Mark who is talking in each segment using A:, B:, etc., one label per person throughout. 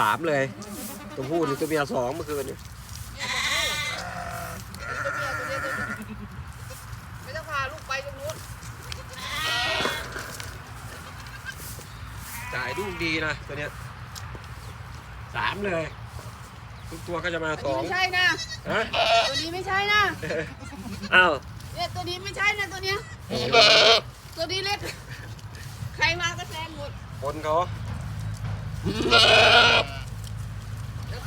A: สามเลย ตัวผู้นี่ตัวเมียสองเมื่อคืนนี่
B: ไม่ต้องพาลูกไปตรงนู้น
A: จ่ายลูกดีนะตัวเนี้ยสามเลย ทุกตัวก็จะมา
B: ตัว
A: ส
B: นี้
A: อง
B: ไม่ใช่นะ
A: ฮะ
B: ตัวนี้ไม่ใช่นะ
A: อ้าว
B: เนี่ยตัวนี้ไม่ใช่นะตัวเนี้ย ตัวนี้เล็ก ใครมาก็แซงหมด
A: คนเขา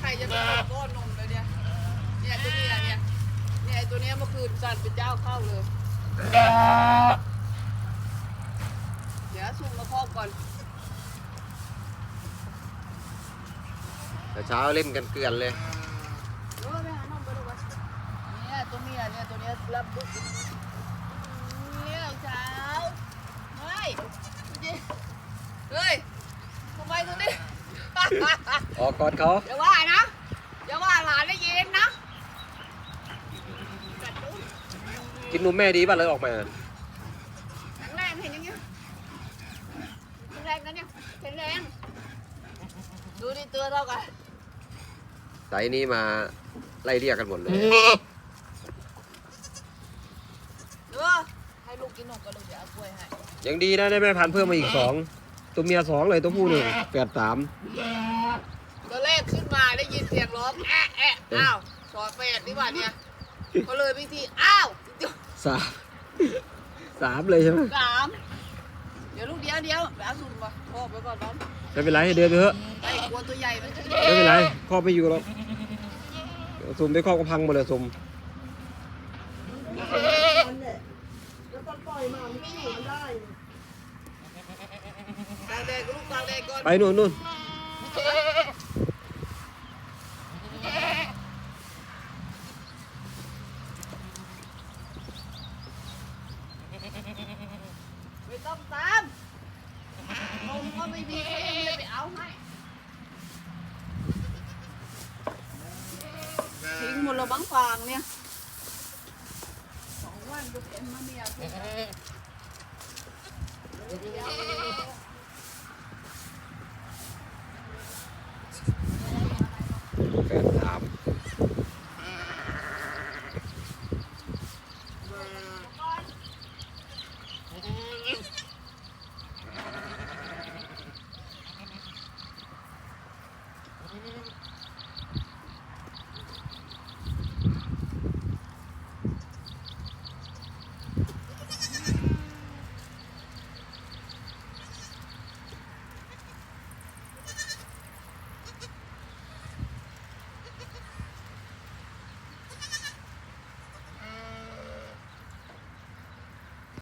B: ครจะเป็นก้อนนมเลยเนี่ยเนี่ยตัวเนี้ยเนี่ยเนี่ยไอ้ตัวเนี้ยเมื่อคืนจันเป็นเจ้าเข้าเลย เดี๋ยวซุ่มมาครอบก่อน
A: แต่เช้าเล่นกันเกลือนเลย
B: เออไปหานมไปดูวะเนี่ยตัวเมียเนี่ยตัวเนี้ยรับลูกเนี่ยเช้าเฮ้ยดูดิเฮ้ยทำไมตัวนี้
A: ออกก่อนเขา
B: อย่าว่านะอย่าว่าหลานได้ยินนะกัดดู
A: กินนมแม่ดีป่ะเลยออกมา
B: แข็งแรงเห็นอย่างเงี้ยแข็งแรงนะเนี่ยแข็งแรงดูดิตัวเท่ากัน
A: ไซส์นี้มาไล่เรียกกันหมดเลย
B: ดูให้ลูกกินนมกับลูกเดี๋ยวเอากล้วยให้
A: ยังดีนะได้แม่พันธุ์เพิ่มมาอีกสองตัวเมียสองเลยตัวผู้หนึ่งแปดสาม
B: ตัวแรกขึ้นมาได้ยินเสียงร้องแอะแอะอ้าวสอดแปดนี่หว่าเนี่ย ก็เลยพิธีอ้าว
A: สามสามเลยใช่ไหม
B: สามเดี๋ยวลูกเดียวเดียวไปเอาสุ่มมาครอบไว้ก่อนน้อง
A: ไม่เป็นไรให้เดินไปเถอะ
B: ไอ้กลัวตัวใหญ่มันจะ
A: ไม่เป็นไรครอบไม่อยู่หรอกซุ่มได้ครอบก็พังหมดเลยซุ่ม
B: ตากแดดก็ลูกตากแดดก่อน
A: ไปนู่นนู่น
B: ไม่ต้องตามนมก็ไม่มีเขายังไม่ได้ไปเอาให้ทิ้งหมดแล้วบังฟางเนี่ยสองวันก็เป็นมาเนี่ย
A: แปดสาม Mm-hmm.